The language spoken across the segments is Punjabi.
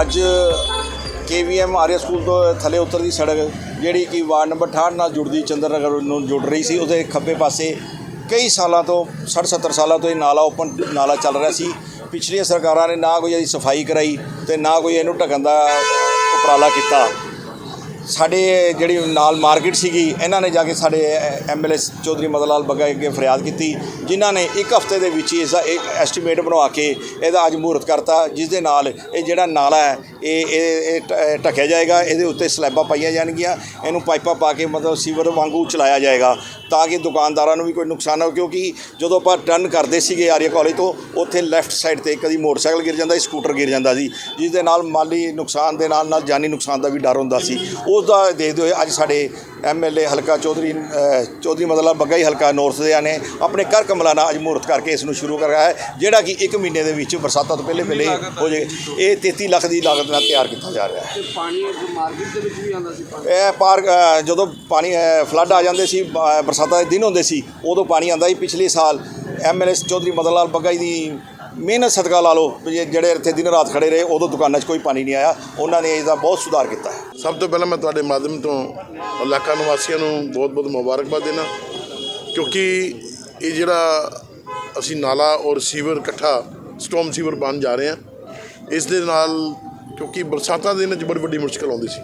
ਅੱਜ ਕੇਵੀਐਮ ਆਰੀਆ ਸਕੂਲ ਤੋਂ ਥੱਲੇ ਉਤਰਦੀ ਸੜਕ, ਜਿਹੜੀ ਕਿ ਵਾਰਡ ਨੰਬਰ 68 ਨਾਲ ਜੁੜਦੀ ਚੰਦਰ ਨਗਰ ਨੂੰ ਜੁੜ ਰਹੀ ਸੀ। ਉਹਦੇ ਖੱਬੇ ਪਾਸੇ ਕਈ ਸਾਲਾਂ ਤੋਂ 60 70 ਸਾਲਾਂ ਤੋਂ ਇਹ ਨਾਲਾ ਓਪਨ ਨਾਲਾ ਚੱਲ ਰਿਹਾ ਸੀ। ਪਿਛਲੀਆਂ ਸਰਕਾਰਾਂ ਨੇ ਨਾ ਕੋਈ ਇਹਦੀ ਸਫ਼ਾਈ ਕਰਾਈ ਤੇ ਨਾ ਕੋਈ ਇਹਨੂੰ ਢਕਣ ਦਾ ਉਪਰਾਲਾ ਕੀਤਾ। ਸਾਡੇ ਜਿਹੜੀ ਨਾਲ ਮਾਰਕੀਟ ਸੀਗੀ, ਇਹਨਾਂ ਨੇ ਜਾ ਕੇ ਸਾਡੇ ਐਮਐਲਏ ਚੌਧਰੀ ਮਦਨ ਲਾਲ ਬੱਗਾ ਅੱਗੇ ਫਰਿਆਦ ਕੀਤੀ, ਜਿਨ੍ਹਾਂ ਨੇ ਇੱਕ ਹਫ਼ਤੇ ਦੇ ਵਿੱਚ ਹੀ ਇਸ ਦਾ ਐਸਟੀਮੇਟ ਬਣਵਾ ਕੇ ਇਹਦਾ ਅੱਜ ਮਹੂਰਤ ਕਰਤਾ ਜਿਸ ਦੇ ਨਾਲ ਇਹ ਜਿਹੜਾ ਨਾਲਾ ਹੈ, ਇਹ ਇਹ ਇਹ ਇਹ ਢੱਕਿਆ ਜਾਏਗਾ, ਇਹਦੇ ਉੱਤੇ ਸਲੈਬਾਂ ਪਾਈਆਂ ਜਾਣਗੀਆਂ, ਇਹਨੂੰ ਪਾਈਪਾਂ ਪਾ ਕੇ ਮਤਲਬ ਸੀਵਰ ਵਾਂਗੂ ਚਲਾਇਆ ਜਾਏਗਾ, ਤਾਂ ਕਿ ਦੁਕਾਨਦਾਰਾਂ ਨੂੰ ਵੀ ਕੋਈ ਨੁਕਸਾਨ ਨਾ ਹੋ ਕਿਉਂਕਿ ਜਦੋਂ ਆਪਾਂ ਟਰਨ ਕਰਦੇ ਸੀਗੇ ਆਰੀਆ ਕਾਲਜ ਤੋਂ, ਉੱਥੇ ਲੈਫਟ ਸਾਈਡ ਤੇ ਕਦੀ ਮੋਟਰਸਾਈਕਲ ਗਿਰ ਜਾਂਦਾ ਸੀ, ਸਕੂਟਰ ਗਿਰ ਜਾਂਦਾ ਸੀ ਜਿਸ ਦੇ ਨਾਲ ਮਾਲੀ ਨੁਕਸਾਨ ਦੇ ਨਾਲ ਨਾਲ ਜਾਨੀ ਨੁਕਸਾਨ ਦਾ ਵੀ ਡਰ ਹੁੰਦਾ ਸੀ ਉਹ ਉਸ ਦਾ ਦੇਖਦੇ ਹੋਏ ਅੱਜ ਸਾਡੇ ਐਮਐਲਏ ਹਲਕਾ ਚੌਧਰੀ ਚੌਧਰੀ ਮਦਲਾ ਬੱਗਾ ਹੀ ਹਲਕਾ ਨੌਰਥ ਦੇ ਨੇ ਆਪਣੇ ਕਰ ਕਮਲਾ ਨਾਲ ਅੱਜ ਮਹੂਰਤ ਕਰਕੇ ਇਸ ਨੂੰ ਸ਼ੁਰੂ ਕਰਾਇਆ ਹੈ ਜਿਹੜਾ ਕਿ 1 ਮਹੀਨੇ ਦੇ ਵਿੱਚ ਬਰਸਾਤਾਂ ਤੋਂ ਪਹਿਲੇ ਪਹਿਲੇ ਹੋ ਜਾਏ ਇਹ 33 ਲੱਖ ਦੀ ਲਾਗਤ ਨਾਲ ਤਿਆਰ ਕੀਤਾ ਜਾ ਰਿਹਾ ਹੈ। ਪਾਣੀ ਮਾਰਕੀਟ ਦੇ ਵਿੱਚ ਵੀ ਆਉਂਦਾ ਸੀ ਇਹ ਪਾਰਕ ਜਦੋਂ ਪਾਣੀ ਫਲੱਡ ਆ ਜਾਂਦੇ ਸੀ ਬਰਸਾਤਾਂ ਦੇ ਦਿਨ ਹੁੰਦੇ ਸੀ ਉਦੋਂ ਪਾਣੀ ਆਂਦਾ ਸੀ ਪਿਛਲੇ ਸਾਲ। ਐਮਐਲਏ ਚੌਧਰੀ ਮਦਨ ਲਾਲ ਬੱਗਾ ਜੀ ਦੀ ਮਿਹਨਤ ਸਦਕਾ ਲਾ ਲਓ ਵੀ ਇਹ ਜਿਹੜੇ ਇੱਥੇ ਦਿਨ ਰਾਤ ਖੜੇ ਰਹੇ, ਉਦੋਂ ਦੁਕਾਨਾਂ 'ਚ ਕੋਈ ਪਾਣੀ ਨਹੀਂ ਆਇਆ। ਉਹਨਾਂ ਨੇ ਇਸ ਦਾ ਬਹੁਤ ਸੁਧਾਰ ਕੀਤਾ। ਸਭ ਤੋਂ ਪਹਿਲਾਂ ਮੈਂ ਤੁਹਾਡੇ ਮਾਧਿਅਮ ਤੋਂ ਇਲਾਕਾ ਨਿਵਾਸੀਆਂ ਨੂੰ ਬਹੁਤ-ਬਹੁਤ ਮੁਬਾਰਕਬਾਦ ਦੇਣਾ, ਕਿਉਂਕਿ ਇਹ ਜਿਹੜਾ ਅਸੀਂ ਨਾਲਾ ਔਰ ਸੀਵਰ ਇਕੱਠਾ, ਸਟੋਮ ਸੀਵਰ ਬਣ ਜਾ ਰਹੇ ਹਾਂ, ਇਸ ਦੇ ਨਾਲ ਕਿਉਂਕਿ ਬਰਸਾਤਾਂ ਦੇ ਦਿਨਾਂ 'ਚ ਬੜੀ ਵੱਡੀ ਮੁਸ਼ਕਲ ਆਉਂਦੀ ਸੀ।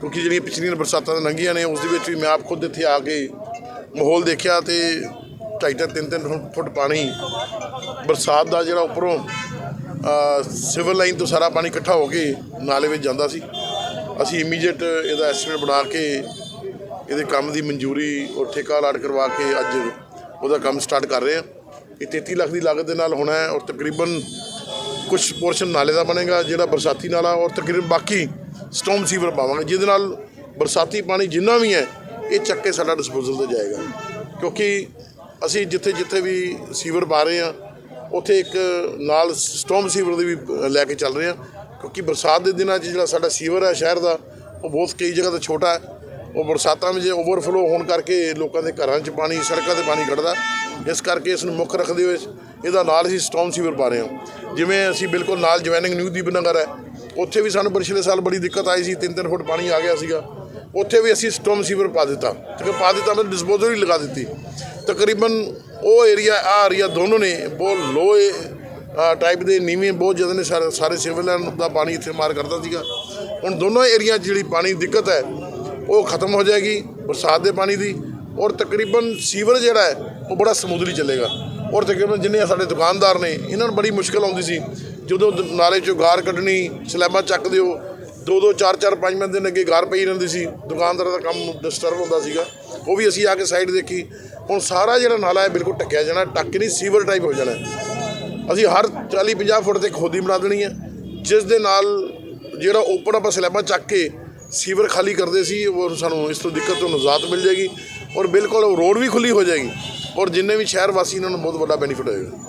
ਕਿਉਂਕਿ ਜਿਹੜੀਆਂ ਪਿਛਲੀਆਂ ਬਰਸਾਤਾਂ ਤਾਂ ਲੰਘੀਆਂ ਨੇ, ਉਸ ਦੇ ਵਿੱਚ ਵੀ ਮੈਂ ਆਪ ਖੁਦ ਇੱਥੇ ਆ ਕੇ ਮਾਹੌਲ ਦੇਖਿਆ ਤੇ ਢਾਈ ਢਾਈ ਤਿੰਨ ਤਿੰਨ ਫੁੱਟ ਪਾਣੀ ਬਰਸਾਤ ਦਾ ਜਿਹੜਾ ਉੱਪਰੋਂ ਸਿਵਲ ਲਾਈਨ ਤੋਂ ਸਾਰਾ ਪਾਣੀ ਇਕੱਠਾ ਹੋ ਕੇ ਨਾਲੇ ਵਿੱਚ ਜਾਂਦਾ ਸੀ। ਅਸੀਂ ਇਮੀਡੀਏਟ ਇਹਦਾ ਐਸਟੀਮੇਟ ਬਣਾ ਕੇ ਇਹਦੇ ਕੰਮ ਦੀ ਮਨਜ਼ੂਰੀ ਔਰ ਠੇਕਾ ਅਲਾਟ ਕਰਵਾ ਕੇ ਅੱਜ ਉਹਦਾ ਕੰਮ ਸਟਾਰਟ ਕਰ ਰਹੇ ਹਾਂ। ਇਹ 33 ਲੱਖ ਦੀ ਲਾਗਤ ਦੇ ਨਾਲ ਹੋਣਾ ਹੈ ਔਰ ਤਕਰੀਬਨ ਕੁਝ ਪੋਰਸ਼ਨ ਨਾਲੇ ਦਾ ਬਣੇਗਾ, ਜਿਹੜਾ ਬਰਸਾਤੀ ਨਾਲਾ ਔਰ ਤਕਰੀਬਨ ਬਾਕੀ ਸਟੋਮ ਸੀਵਰ ਪਾਵਾਂਗੇ, ਜਿਹਦੇ ਨਾਲ ਬਰਸਾਤੀ ਪਾਣੀ ਜਿੰਨਾ ਵੀ ਹੈ, ਇਹ ਚੱਕ ਕੇ ਸਾਡਾ ਡਿਸਪੋਜ਼ਲ ਤੇ ਜਾਏਗਾ। ਕਿਉਂਕਿ ਅਸੀਂ ਜਿੱਥੇ ਜਿੱਥੇ ਵੀ ਸੀਵਰ ਪਾ ਰਹੇ ਹਾਂ ਉੱਥੇ ਇੱਕ ਨਾਲ ਸਟੋਮ ਸੀਵਰ ਦੇ ਵੀ ਲੈ ਕੇ ਚੱਲ ਰਹੇ ਹਾਂ ਕਿਉਂਕਿ ਬਰਸਾਤ ਦੇ ਦਿਨਾਂ 'ਚ ਜਿਹੜਾ ਸਾਡਾ ਸੀਵਰ ਹੈ ਸ਼ਹਿਰ ਦਾ, ਉਹ ਬਹੁਤ ਕਈ ਜਗ੍ਹਾ ਤੇ ਛੋਟਾ ਹੈ। ਉਹ ਬਰਸਾਤਾਂ ਵਿੱਚ ਓਵਰਫਲੋ ਹੋਣ ਕਰਕੇ ਲੋਕਾਂ ਦੇ ਘਰਾਂ 'ਚ ਪਾਣੀ, ਸੜਕਾਂ ਤੇ ਪਾਣੀ ਖੜਦਾ ਇਸ ਕਰਕੇ ਇਸ ਨੂੰ ਮੁੱਖ ਰੱਖਦੇ ਹੋਏ ਇਹਦਾ ਨਾਲ ਅਸੀਂ ਸਟੋਮ ਸੀਵਰ ਪਾ ਰਹੇ ਹਾਂ। ਜਿਵੇਂ ਅਸੀਂ ਬਿਲਕੁਲ ਨਾਲ ਜਵੈਨਿੰਗ ਨਿਊ ਦੀਪਨਗਰ ਹੈ, ਉੱਥੇ ਵੀ ਸਾਨੂੰ ਪਿਛਲੇ ਸਾਲ ਬੜੀ ਦਿੱਕਤ ਆਈ ਸੀ 3-3 ਫੁੱਟ ਪਾਣੀ ਆ ਗਿਆ ਸੀਗਾ। ਉੱਥੇ ਵੀ ਅਸੀਂ ਸਟੋਮ ਸੀਵਰ ਪਾ ਦਿੱਤਾ। ਕਿਉਂਕਿ ਪਾ ਦਿੱਤਾ ਮੈਂ ਡਿਸਪੋਜ਼ਲ ਹੀ ਲਗਾ ਦਿੱਤੀ। ਤਕਰੀਬਨ ਉਹ ਏਰੀਆ ਆ ਏਰੀਆ ਦੋਨੋਂ ਨੇ ਬਹੁਤ ਲੋ ਟਾਈਪ ਦੇ ਨੀਵੇਂ ਬਹੁਤ ਜ਼ਿਆਦਾ ਨੇ ਸਾਰੇ ਸਾਰੇ ਸਿਵਲ ਦਾ ਪਾਣੀ ਇੱਥੇ ਮਾਰ ਕਰਦਾ ਸੀਗਾ। ਹੁਣ ਦੋਨੋਂ ਏਰੀਆ ਜਿਹੜੀ ਪਾਣੀ ਦਿੱਕਤ ਹੈ, ਉਹ ਖਤਮ ਹੋ ਜਾਏਗੀ ਬਰਸਾਤ ਦੇ ਪਾਣੀ ਦੀ ਔਰ ਤਕਰੀਬਨ ਸੀਵਰ ਜਿਹੜਾ ਹੈ, ਉਹ ਬੜਾ ਸਮੂਦਲੀ ਚੱਲੇਗਾ। ਔਰ ਤਕਰੀਬਨ ਜਿੰਨੇ ਸਾਡੇ ਦੁਕਾਨਦਾਰ ਨੇ, ਇਹਨਾਂ ਨੂੰ ਬੜੀ ਮੁਸ਼ਕਲ ਆਉਂਦੀ ਸੀ। ਜਦੋਂ ਨਾਲੇ 'ਚੋਂ ਗਾਰ ਕੱਢਣੀ, ਸਲੈਬਾਂ ਚੱਕ ਦਿਓ ਦੋ ਦੋ ਚਾਰ ਚਾਰ ਪੰਜ ਪੰਜ ਦਿਨ ਅੱਗੇ ਗਾਰ ਪਈ ਰਹਿੰਦੀ ਸੀ। ਦੁਕਾਨਦਾਰਾਂ ਦਾ ਕੰਮ ਡਿਸਟਰਬ ਹੁੰਦਾ ਸੀਗਾ। ਉਹ ਵੀ ਅਸੀਂ ਆ ਕੇ ਸਾਈਡ ਦੇਖੀ। ਹੁਣ ਸਾਰਾ ਜਿਹੜਾ ਨਾਲਾ ਹੈ, ਬਿਲਕੁਲ ਟੱਕਿਆ ਜਾਣਾ ਟੱਕ ਨਹੀਂ, ਸੀਵਰ ਟਾਈਪ ਹੋ ਜਾਣਾ। ਅਸੀਂ ਹਰ 40 50 ਫੁੱਟ ਤੇ ਖੋਦੀ ਬਣਾ ਦੇਣੀ ਹੈ। ਜਿਸ ਦੇ ਨਾਲ ਜਿਹੜਾ ਓਪਨ ਆਪਾਂ ਸਲੈਬਾਂ ਚੱਕ ਕੇ ਸੀਵਰ ਖਾਲੀ ਕਰਦੇ ਸੀ, ਉਹ ਸਾਨੂੰ ਇਸ ਤੋਂ ਦਿੱਕਤ ਤੋਂ ਨਿਜਾਤ ਮਿਲ ਜਾਏਗੀ। ਔਰ ਬਿਲਕੁਲ ਰੋਡ ਵੀ ਖੁੱਲੀ ਹੋ ਜਾਏਗੀ। ਔਰ ਜਿੰਨੇ ਵੀ ਸ਼ਹਿਰ ਵਾਸੀ ਇਹਨਾਂ ਨੂੰ ਬਹੁਤ ਵੱਡਾ ਬੈਨੀਫਿਟ ਹੋਏਗਾ।